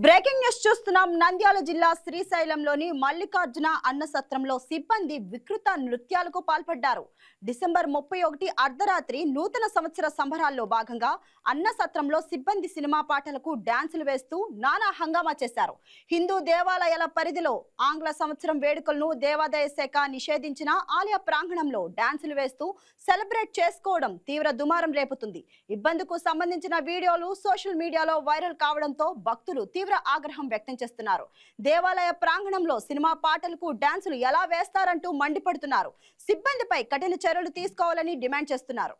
Breaking news చూస్తున్నాం. నంద్యాల జిల్లా శ్రీశైలంలోని మల్లికార్జున అన్న సత్రంలో సిబ్బంది వికృత నృత్యాలకు పాల్పడ్డారు. డిసెంబర్ ముప్పై ఒకటి అర్ధరాత్రి నూతన సంవత్సర సంబరాల్లో భాగంగా అన్న సత్రంలో సిబ్బంది సినిమా పాటలకు డాన్సులు వేస్తూ నానా హంగామా చేశారు. హిందూ దేవాలయాల పరిధిలో ఆంగ్ల సంవత్సరం వేడుకలను దేవాదాయ శాఖ నిషేధించిన ఆలయ ప్రాంగణంలో డాన్సులు వేస్తూ సెలబ్రేట్ చేసుకోవడం తీవ్ర దుమారం రేపుతుంది. ఇబ్బందుకు సంబంధించిన వీడియోలు సోషల్ మీడియాలో వైరల్ కావడంతో భక్తులు తీవ్ర ఆగ్రహం వ్యక్తం చేస్తున్నారు. దేవాలయ ప్రాంగణంలో సినిమా పాటలకు డాన్సులు ఎలా వేస్తారంటూ మండిపడుతున్నారు. సిబ్బందిపై కఠిన చర్యలు తీసుకోవాలని డిమాండ్ చేస్తున్నారు.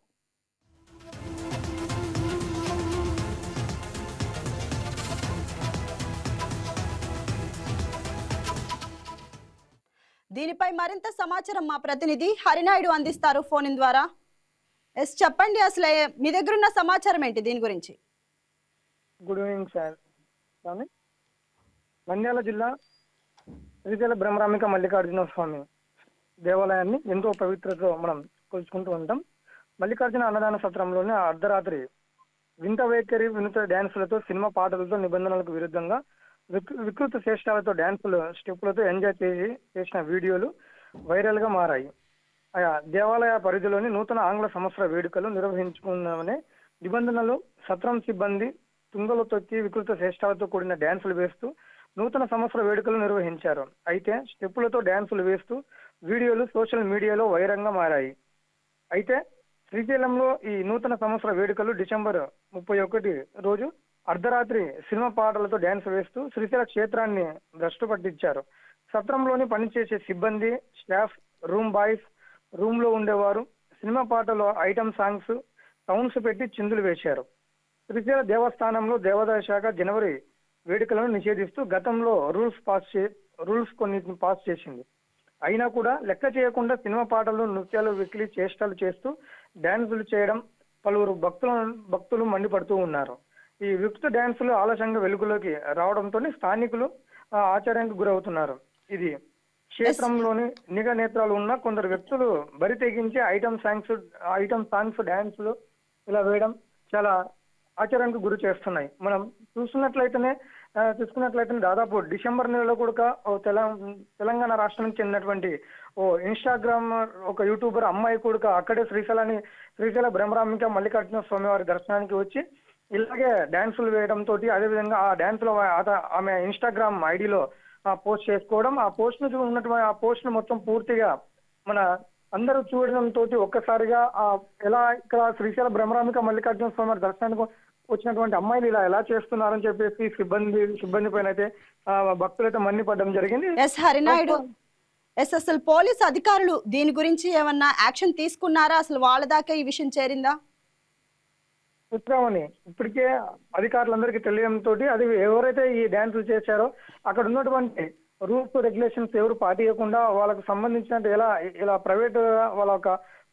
దీనిపై మరింత సమాచారం మా ప్రతినిధి హరినాయుడు అందిస్తారు ఫోన్ ఇన్ ద్వారా. ఎస్ చెప్పండి అసలు మీ దగ్గర ఉన్న సమాచారం ఏంటి దీని గురించి? Good evening sir. నంద్యాల జిల్లా శ్రీశైల బ్రహ్మరామిక మల్లికార్జున స్వామి దేవాలయాన్ని ఎంతో పవిత్రతో మనం కొలుచుకుంటూ ఉంటాం. మల్లికార్జున అన్నదాన సత్రంలోని అర్ధరాత్రి వింత వైఖరి వినూత డ్యాన్సులతో సినిమా పాటలతో నిబంధనలకు విరుద్ధంగా వికృ- వికృత చేష్టాలతో డ్యాన్సులు స్టెప్పులతో ఎంజాయ్ చేసి చేసిన వీడియోలు వైరల్గా మారాయి. ఆయా దేవాలయ పరిధిలోని నూతన ఆంగ్ల సంవత్సర వేడుకలు నిర్వహించుకున్నామనే నిబంధనలు సత్రం సిబ్బంది తుంగలు తొక్కి వికృత శేష్టాలతో కూడిన డ్యాన్సులు వేస్తూ నూతన సంవత్సర వేడుకలు నిర్వహించారు. అయితే స్టెప్పులతో డ్యాన్సులు వేస్తూ వీడియోలు సోషల్ మీడియాలో వైరంగా మారాయి. అయితే శ్రీశైలంలో ఈ నూతన సంవత్సర వేడుకలు డిసెంబర్ ముప్పై ఒకటి రోజు అర్ధరాత్రి సినిమా పాటలతో డ్యాన్స్ వేస్తూ శ్రీశైల క్షేత్రాన్ని భ్రష్టు పట్టించారు. సత్రంలోని పనిచేసే సిబ్బంది స్టాఫ్ రూమ్ బాయ్స్ రూమ్లో ఉండేవారు సినిమా పాటలో ఐటమ్ సాంగ్స్ సౌండ్స్ పెట్టి చిందులు వేశారు. శ్రీశైల దేవస్థానంలో దేవాదాయ శాఖ జనవరి వేడుకలను నిషేధిస్తూ గతంలో రూల్స్ పాస్ చే రూల్స్ కొన్నిటిని పాస్ చేసింది. అయినా కూడా లెక్క చేయకుండా సినిమా పాటలు నృత్యాలు వికిలి చేష్టలు చేస్తూ డ్యాన్సులు చేయడం పలువురు భక్తుల భక్తులు మండిపడుతూ ఉన్నారు. ఈ వికృత డ్యాన్సులు ఆలస్యంగా వెలుగులోకి రావడంతో స్థానికులు ఆచార్యానికి గురవుతున్నారు. ఇది క్షేత్రంలోని నిఘా నేత్రాలు ఉన్న కొందరు వ్యక్తులు బరి తెగించి ఐటమ్ సాంగ్స్ ఐటమ్ సాంగ్స్ డ్యాన్సులు ఇలా వేయడం చాలా ఆచారానికి గురి చేస్తున్నాయి. మనం చూస్తున్నట్లయితేనే చూసుకున్నట్లయితే దాదాపు డిసెంబర్ నెలలో కూడా ఓ తెల- తెలంగాణ రాష్ట్రానికి చెందినటువంటి ఓ ఇన్స్టాగ్రామ్ ఒక యూట్యూబర్ అమ్మాయి కూడా అక్కడే శ్రీశైలాన్ని శ్రీశైల బ్రహ్మరామిక మల్లికార్జున స్వామి వారి దర్శనానికి వచ్చి ఇలాగే డ్యాన్సులు వేయడంతో అదేవిధంగా ఆ డ్యాన్స్లో ఆ- ఆమె ఇన్స్టాగ్రామ్ ఐడిలో పోస్ట్ చేసుకోవడం ఆ పోస్ట్ను ఉన్నటువంటి ఆ పోస్ట్ను మొత్తం పూర్తిగా మన అందరూ చూడడం తోటి ఒక్కసారిగా ఆ ఎలా ఇక్కడ శ్రీశైల బ్రహ్మరామిక మల్లికార్జున స్వామి దర్శనానికి వచ్చినటువంటి అమ్మాయిలు ఇలా ఎలా చేస్తున్నారని చెప్పేసి సిబ్బంది సిబ్బంది పైన అయితే భక్తులైతే మన్నిపడడం జరిగింది. ఎస్ హరినాయుడు ఎస్ అసలు పోలీస్ అధికారులు దీని గురించి ఏమన్నా యాక్షన్ తీసుకున్నారా? అసలు వాళ్ళ దాకా ఈ విషయం చేరిందా? ఉత్తరామని ఇప్పటికే అధికారులందరికీ తెలియడంతో అది ఎవరైతే ఈ డ్యాన్సులు చేశారో అక్కడ ఉన్నటువంటి రూల్స్ రెగ్యులేషన్స్ ఎవరు పాటించకుండా వాళ్ళకు సంబంధించినట్టు ఎలా ఇలా ప్రైవేట్ వాళ్ళ ఒక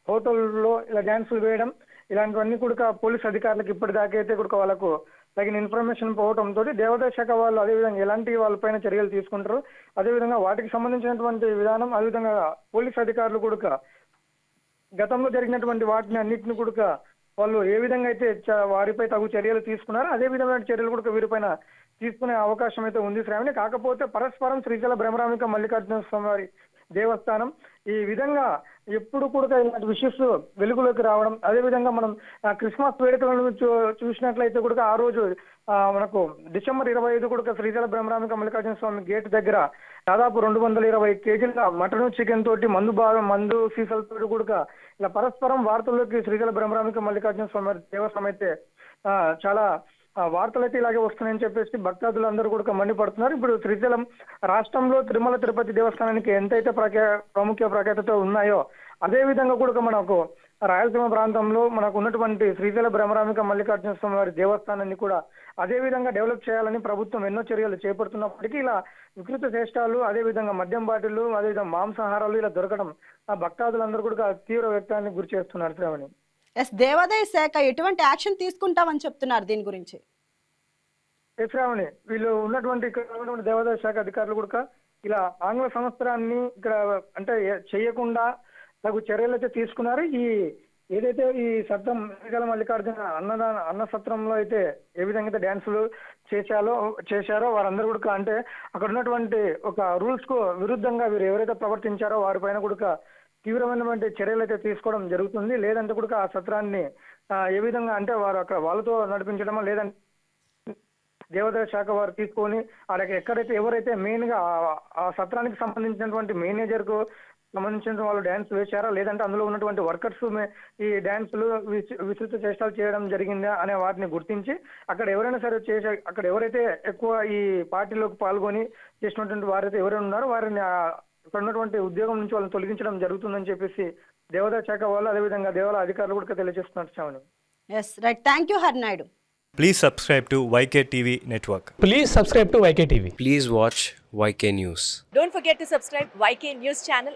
హోటల్లో ఇలా డ్యాన్సులు వేయడం ఇలాంటివన్నీ కూడా పోలీస్ అధికారులకు ఇప్పటిదాకా అయితే కూడా వాళ్ళకు తగిన ఇన్ఫర్మేషన్ పోవడంతో దేవాదాయ శాఖ వాళ్ళు అదేవిధంగా ఎలాంటి వాళ్ళపైన చర్యలు తీసుకుంటారు అదేవిధంగా వాటికి సంబంధించినటువంటి విధానం అదేవిధంగా పోలీస్ అధికారులు కూడా గతంలో జరిగినటువంటి వాటిని అన్నింటిని కూడా వాళ్ళు ఏ విధంగా అయితే వారిపై తగు చర్యలు తీసుకున్నారో అదే విధమైన చర్యలు కూడా వీరిపైన తీసుకునే అవకాశం అయితే ఉంది శ్రావణి. కాకపోతే పరస్పరం శ్రీశైల బ్రహ్మరామిక మల్లికార్జున స్వామి వారి దేవస్థానం ఈ విధంగా ఎప్పుడు కూడా ఇలాంటి విషయస్ వెలుగులోకి రావడం అదే విధంగా మనం క్రిస్మస్ వేడుకలను చూ చూసినట్లయితే కూడా ఆ రోజు మనకు డిసెంబర్ ఇరవై ఐదు కూడా శ్రీశైల బ్రహ్మరామిక మల్లికార్జున స్వామి గేట్ దగ్గర దాదాపు రెండు వందల ఇరవై కేజీల మటన్ చికెన్ తోటి మందు భాగం మందు సీసలతో కూడా ఇలా పరస్పరం వార్తల్లోకి శ్రీశైల బ్రహ్మరామిక మల్లికార్జున స్వామి దేవస్థానం అయితే చాలా వార్తలు అయితే ఇలాగే వస్తున్నాయని చెప్పేసి భక్తాదులు అందరూ కూడా మండిపడుతున్నారు ఇప్పుడు శ్రీశైలం రాష్ట్రంలో తిరుమల తిరుపతి దేవస్థానానికి ఎంతైతే ప్రఖ్యా ప్రాముఖ్య ప్రఖ్యాతతో ఉన్నాయో అదే విధంగా కూడా మనకు రాయలసీమ ప్రాంతంలో మనకు ఉన్నటువంటి శ్రీశైల బ్రహ్మరామిక మల్లికార్జున స్వామి వారి దేవస్థానాన్ని కూడా అదే విధంగా డెవలప్ చేయాలని ప్రభుత్వం ఎన్నో చర్యలు చేపడుతున్నప్పటికీ ఇలా వికృత చేష్టాలు అదే విధంగా మద్యం బాటిళ్ళు అదే విధంగా మాంసాహారాలు ఇలా దొరకడం ఆ భక్తాదులందరూ కూడా తీవ్ర వ్యక్తానికి గురి చేస్తున్నారు శ్రావణి. ఎస్ దేవాదాయ శాఖ ఎటువంటి యాక్షన్ తీసుకుంటామని చెప్తున్నారు దీని గురించి? ఎస్ శ్రావణి వీళ్ళు ఉన్నటువంటి ఇక్కడ ఉన్నటువంటి దేవాదాయ శాఖ అధికారులు కూడా ఇలా ఆంగ్ల సంవత్సరాన్ని ఇక్కడ అంటే చేయకుండా తగు చర్యలు అయితే తీసుకున్నారు. ఈ ఏదైతే ఈ సత్రం ఎన్నికల మల్లికార్జున అన్నదాన అన్న సత్రంలో అయితే ఏ విధంగా అయితే డ్యాన్సులు చేశారో చేశారో వారందరూ కూడా అంటే అక్కడ ఉన్నటువంటి ఒక రూల్స్కు విరుద్ధంగా వీరు ఎవరైతే ప్రవర్తించారో వారిపైన కూడా తీవ్రమైనటువంటి చర్యలు అయితే తీసుకోవడం జరుగుతుంది. లేదంటే కూడా ఆ సత్రాన్ని ఏ విధంగా అంటే వారు అక్కడ వాళ్ళతో నడిపించడమో లేదంటే దేవాదాయ శాఖ వారు తీసుకొని వాళ్ళకి ఎక్కడైతే ఎవరైతే మెయిన్గా ఆ- సత్రానికి సంబంధించినటువంటి మేనేజర్కు సంబంధించిన వాళ్ళు డ్యాన్స్ వేశారా లేదంటే అందులో ఉన్నటువంటి వర్కర్స్ ఈ డ్యాన్సులు విస్తృత చేష్టాలు చేయడం జరిగిందా అనే వాటిని గుర్తించి అక్కడ ఎవరైనా సరే చేసే అక్కడ ఎవరైతే ఎక్కువ ఈ పార్టీలోకి పాల్గొని చేసినటువంటి వారైతే ఎవరైనా ఉన్నారో వారిని అక్కడ ఉన్నటువంటి ఉద్యోగం నుంచి వాళ్ళని తొలగించడం జరుగుతుందని చెప్పేసి దేవదా శాఖ వాళ్ళు అదే విధంగా దేవాలయ అధికారులు కూడా తెలియజేస్తున్నారు చావని. Yes right thank you Harnaidu please subscribe to YK TV network please subscribe to YK TV please watch YK news don't forget to subscribe YK news channel